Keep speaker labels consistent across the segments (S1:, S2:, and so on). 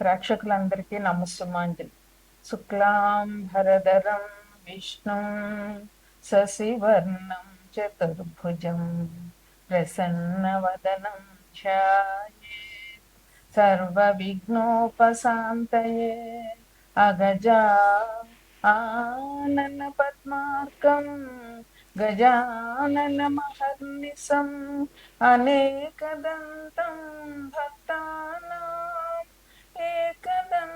S1: ప్రేక్షకులందరికీ నమస్సుమాంజలి శుక్లాం భరధరం విష్ణుం శశివర్ణం చతుర్భుజం ప్రసన్నవదనం ధ్యాయే సర్వవిఘ్నోపశాంతయే అగజా ఆనన పద్మార్కం గజానన మహర్నిశం అనేకదంతం భక్తానాం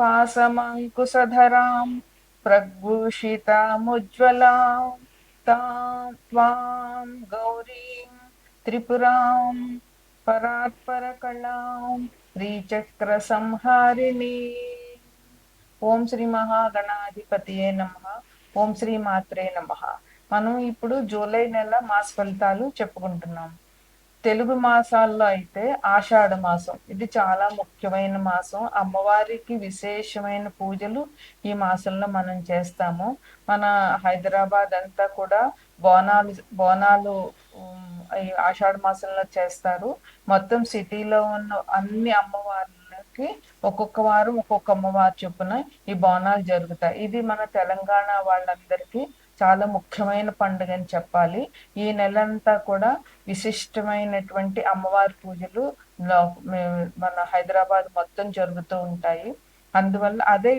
S1: पासमङ्कुशधरां प्रभूषितामुज्ज्वलां तां त्वां गौरीं त्रिपुरां परात्परकलां श्रीचक्रसंहारिणी ఓం శ్రీ మహాగణాధిపతియే నమ ఓం శ్రీ మాత్రే నమ మనం ఇప్పుడు జూలై నెల మాస ఫలితాలు చెప్పుకుంటున్నాం తెలుగు మాసాల్లో అయితే ఆషాఢ మాసం. ఇది చాలా ముఖ్యమైన మాసం. అమ్మవారికి విశేషమైన పూజలు ఈ మాసంలో మనం చేస్తాము. మన హైదరాబాద్ అంతా కూడా బోనాలు బోనాలు ఆషాఢ మాసంలో చేస్తారు. మొత్తం సిటీలో ఉన్న అన్ని అమ్మవార్లకి ఒక్కొక్క వారం ఒక్కొక్క అమ్మవారు చొప్పున ఈ బోనాలు జరుగుతాయి. ఇది మన తెలంగాణ వాళ్ళందరికీ చాలా ముఖ్యమైన పండుగ అని చెప్పాలి. ఈ నెలంతా కూడా విశిష్టమైనటువంటి అమ్మవారి పూజలు మన హైదరాబాద్ మొత్తం జరుగుతూ ఉంటాయి. అందువల్ల అదే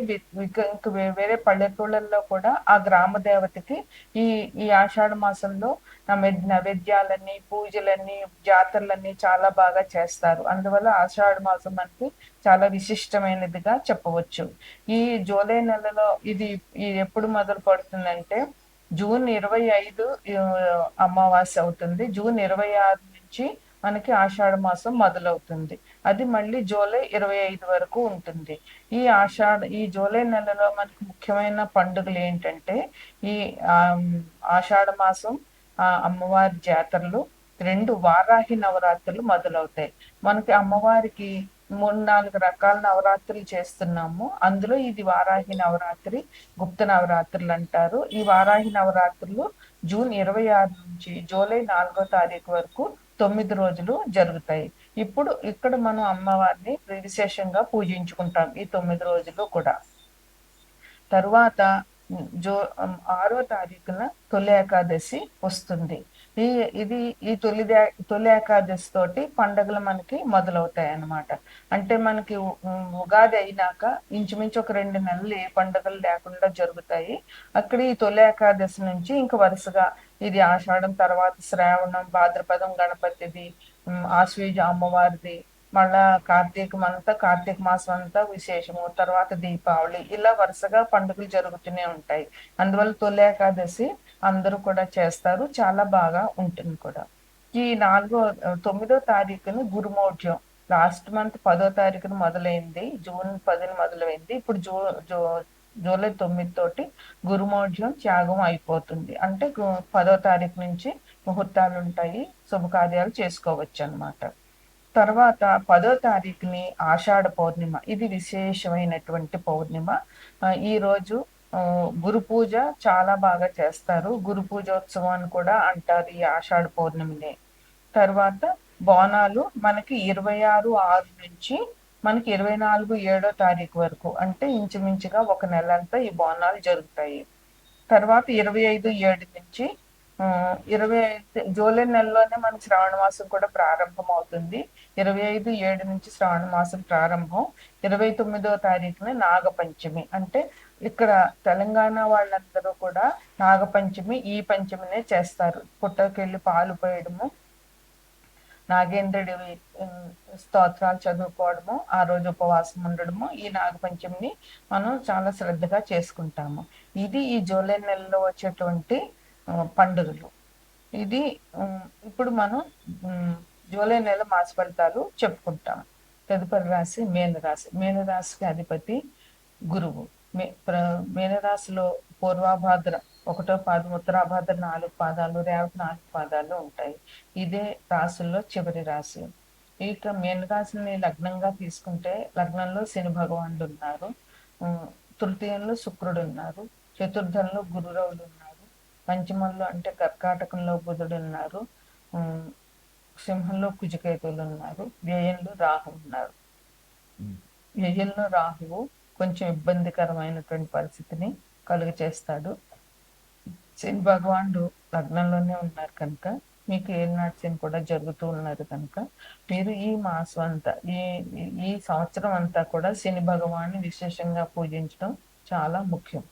S1: ఇంక వేరే పల్లెటూళ్ళల్లో కూడా ఆ గ్రామ దేవతకి ఈ ఈ ఆషాఢ మాసంలో నైవేద్యాలన్నీ పూజలన్నీ జాతరలన్నీ చాలా బాగా చేస్తారు. అందువల్ల ఆషాఢ మాసం మనకి చాలా విశిష్టమైనదిగా చెప్పవచ్చు. ఈ జూలై నెలలో ఇది ఎప్పుడు మొదలు పడుతుందంటే జూన్ ఇరవై ఐదు అమావాస్య అవుతుంది. జూన్ ఇరవై ఆరు నుంచి మనకి ఆషాఢ మాసం మొదలవుతుంది. అది మళ్ళీ జూలై ఇరవై ఐదు వరకు ఉంటుంది. ఈ ఆషాఢ ఈ జూలై నెలలో మనకి ముఖ్యమైన పండుగలు ఏంటంటే ఈ ఆషాఢ మాసం ఆ అమ్మవారి జాతరలు రెండు వారాహి నవరాత్రులు మొదలవుతాయి. మనకి అమ్మవారికి మూడు నాలుగు రకాల నవరాత్రులు చేస్తున్నాము. అందులో ఇది వారాహి నవరాత్రి గుప్త నవరాత్రులు అంటారు. ఈ వారాహి నవరాత్రులు జూన్ ఇరవై ఆరు నుంచి జూలై నాలుగో తారీఖు వరకు తొమ్మిది రోజులు జరుగుతాయి. ఇప్పుడు ఇక్కడ మనం అమ్మవారిని విశేషంగా పూజించుకుంటాం ఈ తొమ్మిది రోజులు కూడా. తరువాత జో ఆరో తారీఖున తొలి ఏకాదశి వస్తుంది. ఈ ఇది ఈ తొలి తొలి ఏకాదశి తోటి పండుగలు మనకి మొదలవుతాయి అన్నమాట అంటే మనకి ఉగాది అయినాక ఇంచుమించు ఒక రెండు నెలలు ఏ పండుగలు లేకుండా జరుగుతాయి. అక్కడ ఈ తొలి ఏకాదశి నుంచి ఇంక వరుసగా ఇది ఆషాఢం తర్వాత శ్రావణం భాద్రపదం గణపతిది ఆశ్వీజ అమ్మవారిది మళ్ళా కార్తీకం అంతా కార్తీక మాసం అంతా విశేషము. తర్వాత దీపావళి. ఇలా వరుసగా పండుగలు జరుగుతూనే ఉంటాయి. అందువల్ల తొలి ఏకాదశి అందరూ కూడా చేస్తారు. చాలా బాగా ఉంటుంది కూడా. ఈ నాలుగో తొమ్మిదో తారీఖున గురుమౌఢ్యం లాస్ట్ మంత్ పదో తారీఖున మొదలైంది. జూన్ పదిన మొదలైంది. ఇప్పుడు జూ జూ జూలై తొమ్మిది తోటి గురుమౌఢ్యం త్యాగం అయిపోతుంది. అంటే పదో తారీఖు నుంచి ముహూర్తాలు ఉంటాయి. శుభకార్యాలు చేసుకోవచ్చు అనమాట తర్వాత పదో తారీఖుని ఆషాఢ పౌర్ణిమ. ఇది విశేషమైనటువంటి పౌర్ణిమ. ఈ రోజు గురు పూజ చాలా బాగా చేస్తారు. గురు పూజోత్సవం కూడా అంటారు ఈ ఆషాఢ పౌర్ణమిని. తర్వాత బోనాలు మనకి ఇరవై ఆరు ఆరు నుంచి మనకి ఇరవై నాలుగు ఏడో తారీఖు వరకు. అంటే ఇంచుమించుగా ఒక నెల అంతా ఈ బోనాలు జరుగుతాయి. తర్వాత ఇరవై ఐదు ఏడు నుంచి ఇరవై ఐదు జూలై నెలలోనే మన శ్రావణ మాసం కూడా ప్రారంభం అవుతుంది ఇరవై ఐదు ఏడు నుంచి శ్రావణ మాసం ప్రారంభం ఇరవై తొమ్మిదో తారీఖున నాగపంచమి. అంటే ఇక్కడ తెలంగాణ వాళ్ళందరూ కూడా నాగపంచమి ఈ పంచమినే చేస్తారు. పుట్టకెళ్ళి పాలు పోయడము నాగేంద్రుడి స్తోత్రాలు చదువుకోవడము ఆ రోజు ఉపవాసం ఉండడము ఈ నాగపంచమిని మనం చాలా శ్రద్ధగా చేసుకుంటాము. ఇది ఈ జూలై నెలలో వచ్చేటువంటి పండుగలు. ఇది ఇప్పుడు మనం జూలై నెల మాస ఫలితాలు చెప్పుకుంటాం. తదుపరి రాశి మేనరాశి. మేనరాశికి అధిపతి గురువు. మే మేనరాశిలో పూర్వాభాద్ర ఒకటో పాదం ఉత్తరాభాద్ర నాలుగు పాదాలు రేవతి నాలుగు పాదాలు ఉంటాయి. ఇదే రాశుల్లో చివరి రాశి. ఇక మేనరాశిని లగ్నంగా తీసుకుంటే లగ్నంలో శని భగవానుడు ఉన్నారు. తృతీయంలో శుక్రుడు ఉన్నారు. చతుర్థంలో గురురవులు ఉన్నారు. పంచమంలో అంటే కర్కాటకంలో బుధుడు ఉన్నారు. సింహంలో కుజకేతువులు ఉన్నారు వ్యయంలో రాహు ఉన్నారు. వ్యయంలో రాహువు కొంచెం ఇబ్బందికరమైనటువంటి పరిస్థితిని కలుగ చేస్తాడు శని భగవానుడు లగ్నంలోనే ఉన్నారు కనుక మీకు ఏనాటి శని కూడా జరుగుతూ ఉన్నారు కనుక మీరు ఈ మాసం అంతా ఈ ఈ సంవత్సరం అంతా కూడా శని భగవాన్ని విశేషంగా పూజించడం చాలా ముఖ్యం.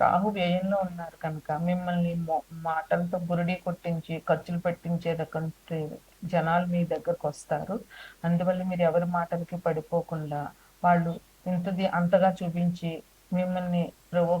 S1: రాహు వ్యయంలో ఉన్నారు కనుక మిమ్మల్ని మాటలతో బురుడి కొట్టించి ఖర్చులు పెట్టించేటటువంటి జనాలు మీ దగ్గరకు వస్తారు. అందువల్ల మీరు ఎవరి మాటలకి పడిపోకుండా వాళ్ళు ఇంతది అంతగా చూపించి మిమ్మల్ని ప్రవో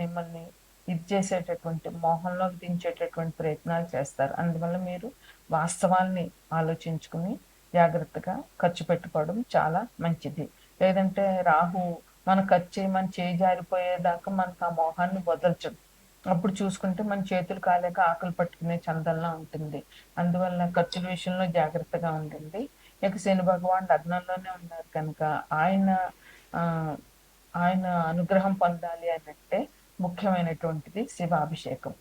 S1: మిమ్మల్ని ఇది చేసేటటువంటి మోహంలోకి దించేటటువంటి ప్రయత్నాలు చేస్తారు. అందువల్ల మీరు వాస్తవాల్ని ఆలోచించుకుని జాగ్రత్తగా ఖర్చు పెట్టుకోవడం చాలా మంచిది. లేదంటే రాహు మన ఖర్చు చేయమని చేయి జారిపోయేదాకా మనకు ఆ మోహాన్ని వదల్చదు. అప్పుడు చూసుకుంటే మన చేతులు కాలేక ఆకలి పట్టుకునే చందంలా ఉంటుంది. అందువల్ల ఖర్చుల విషయంలో జాగ్రత్తగా ఉంటుంది ఇక శని భగవాన్ లగ్నంలోనే ఉన్నారు కనుక ఆయన ఆయన అనుగ్రహం పొందాలి అని ముఖ్యమైనటువంటిది శివాభిషేకం.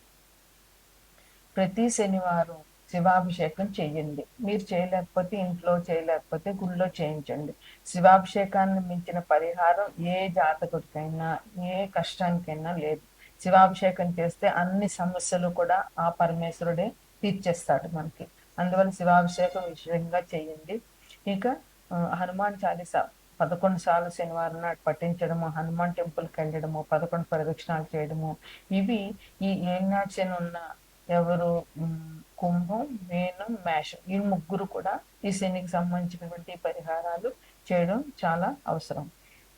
S1: ప్రతి శనివారం శివాభిషేకం చేయండి. మీరు చేయలేకపోతే ఇంట్లో చేయలేకపోతే గుళ్ళో చేయించండి. శివాభిషేకాన్ని మించిన పరిహారం ఏ జాతకుడికైనా ఏ కష్టానికైనా లేదు. శివాభిషేకం చేస్తే అన్ని సమస్యలు కూడా ఆ పరమేశ్వరుడే తీర్చేస్తాడు మనకి. అందువల్ల శివాభిషేకం విషయంగా చేయండి. ఇంకా హనుమాన్ చాలీసా పదకొండు సార్లు శనివారం నాడు పట్టించడము హనుమాన్ టెంపుల్కి వెళ్ళడము పదకొండు ప్రదక్షిణాలు చేయడము. ఇవి ఈ ఏనాడు శని ఉన్న ఎవరు కుంభం మేనం మేషం ఈ ముగ్గురు కూడా ఈ శనికి సంబంధించినటువంటి పరిహారాలు చేయడం చాలా అవసరం.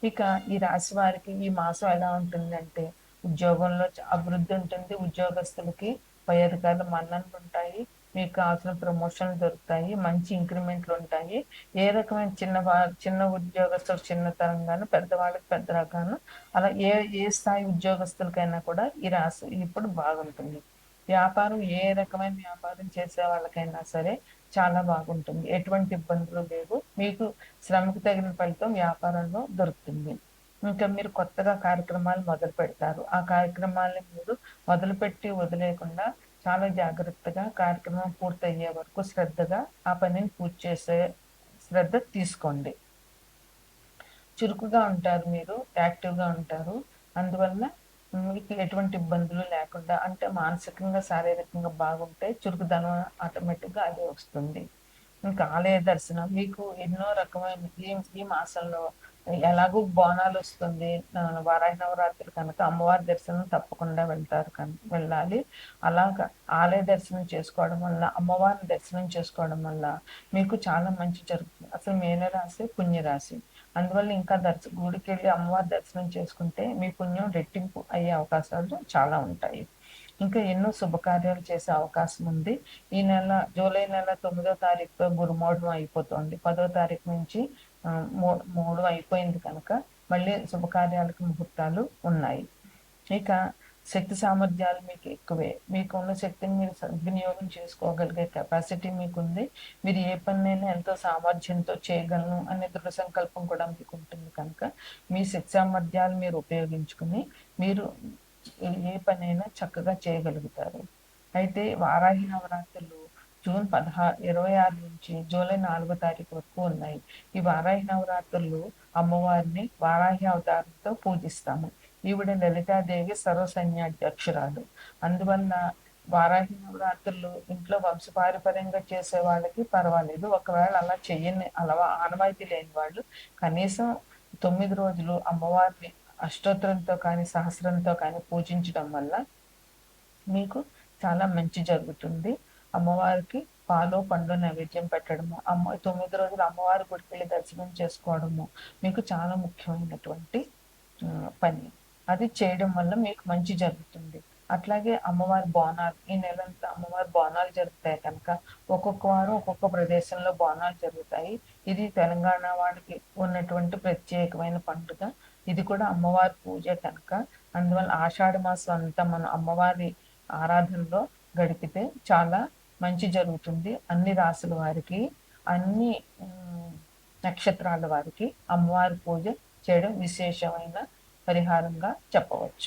S1: ఇక ఈ రాశి వారికి ఈ మాసం ఎలా ఉంటుందంటే ఉద్యోగంలో అభివృద్ధి ఉంటుంది. ఉద్యోగస్తులకి పై అధికారులు మన్ననలు ఉంటాయి. మీకు కావాల్సిన ప్రమోషన్లు దొరుకుతాయి. మంచి ఇంక్రిమెంట్లు ఉంటాయి. ఏ రకమైన చిన్న చిన్న ఉద్యోగస్తులు చిన్నతరంగాను పెద్దవాళ్ళకి పెద్ద రకాను అలా ఏ ఏ స్థాయి ఉద్యోగస్తులకైనా కూడా ఈ రాశి ఇప్పుడు బాగుంటుంది. వ్యాపారం ఏ రకమైన వ్యాపారం చేసే వాళ్ళకైనా సరే చాలా బాగుంటుంది. ఎటువంటి ఇబ్బందులు లేవు. మీకు శ్రమకు తగిన ఫలితం వ్యాపారంలో దొరుకుతుంది. ఇంకా మీరు కొత్తగా కార్యక్రమాలు మొదలు పెడతారు. ఆ కార్యక్రమాలను మీరు మొదలుపెట్టి వదిలేకుండా చాలా జాగ్రత్తగా కార్యక్రమం పూర్తయ్యే వరకు శ్రద్ధగా ఆ పనిని పూర్తి చేసే శ్రద్ధ తీసుకోండి. చురుకుగా ఉంటారు మీరు యాక్టివ్గా ఉంటారు. అందువల్ల మీకు ఎటువంటి ఇబ్బందులు లేకుండా అంటే మానసికంగా శారీరకంగా బాగుంటే చురుకుదనం ఆటోమేటిక్గా అదే వస్తుంది. ఇంకా ఆలయ దర్శనం మీకు ఎన్నో రకమైన ఈ ఈ మాసంలో ఎలాగో బోనాలు వస్తుంది. వారాహి నవరాత్రి కనుక అమ్మవారి దర్శనం తప్పకుండా వెళ్తారు కనుక వెళ్ళాలి. అలాగా ఆలయ దర్శనం చేసుకోవడం వల్ల అమ్మవారిని దర్శనం చేసుకోవడం వల్ల మీకు చాలా మంచి జరుగుతుంది అసలు మేనరాశి పుణ్యరాశి. అందువల్ల ఇంకా దర్శ గుడికి వెళ్ళి అమ్మవారి దర్శనం చేసుకుంటే మీ పుణ్యం రెట్టింపు అయ్యే అవకాశాలు చాలా ఉంటాయి. ఇంకా ఎన్నో శుభకార్యాలు చేసే అవకాశం ఉంది. ఈ నెల జూలై నెల తొమ్మిదో తారీఖుతో గురుమోఢం అయిపోతుంది. పదో తారీఖు నుంచి మూడు అయిపోయింది కనుక మళ్ళీ శుభకార్యాలకు ముహూర్తాలు ఉన్నాయి. ఇక శక్తి సామర్థ్యాలు మీకు ఎక్కువే. మీకు ఉన్న శక్తిని మీరు సద్వినియోగం చేసుకోగలిగే కెపాసిటీ మీకుంది. మీరు ఏ పనినైనా ఎంతో సామర్థ్యంతో చేయగలను అనే దృఢ సంకల్పం కూడా మీకు ఉంటుంది కనుక మీ శక్తి సామర్థ్యాలు మీరు ఉపయోగించుకుని మీరు ఏ పనైనా చక్కగా చేయగలుగుతారు. అయితే వారాహి నవరాత్రులు జూన్ పదహారు ఇరవై ఆరు నుంచి జూలై నాలుగో తారీఖు వరకు ఉన్నాయి. ఈ వారాహి నవరాత్రులు అమ్మవారిని వారాహి అవతారంతో పూజిస్తాము. ఈవిడ లలితాదేవి సర్వసైన్యాధ్యక్షురాలు. అందువల్ల వారాహి నవరాత్రులు ఇంట్లో వంశపారపర్యంగా చేసే వాళ్ళకి పర్వాలేదు. ఒకవేళ అలా చెయ్యని అలవా ఆనవాయితీ లేని వాళ్ళు కనీసం తొమ్మిది రోజులు అమ్మవారిని అష్టోత్తరంతో కానీ సహస్రంతో కానీ పూజించడం వల్ల మీకు చాలా మంచి జరుగుతుంది. అమ్మవారికి పాలు పండు నైవేద్యం పెట్టడము అమ్మ తొమ్మిది రోజులు అమ్మవారి గుడికి వెళ్ళి దర్శనం చేసుకోవడము మీకు చాలా ముఖ్యమైనటువంటి పని. అది చేయడం వల్ల మీకు మంచి జరుగుతుంది. అట్లాగే అమ్మవారి బోనాలు ఈ నెలంతా అమ్మవారి బోనాలు జరుగుతాయి కనుక. ఒక్కొక్క వారం ఒక్కొక్క ప్రదేశంలో బోనాలు జరుగుతాయి. ఇది తెలంగాణ వాడికి ఉన్నటువంటి ప్రత్యేకమైన పండుగ. ఇది కూడా అమ్మవారి పూజ కనుక. అందువల్ల ఆషాఢ మాసం అంతా మనం అమ్మవారి ఆరాధనలో గడిపితే చాలా మంచి జరుగుతుంది. అన్ని రాసుల వారికి అన్ని నక్షత్రాల వారికి అమ్మవారి పూజ చేయడం విశేషమైన పరిహారంగా చెప్పవచ్చు.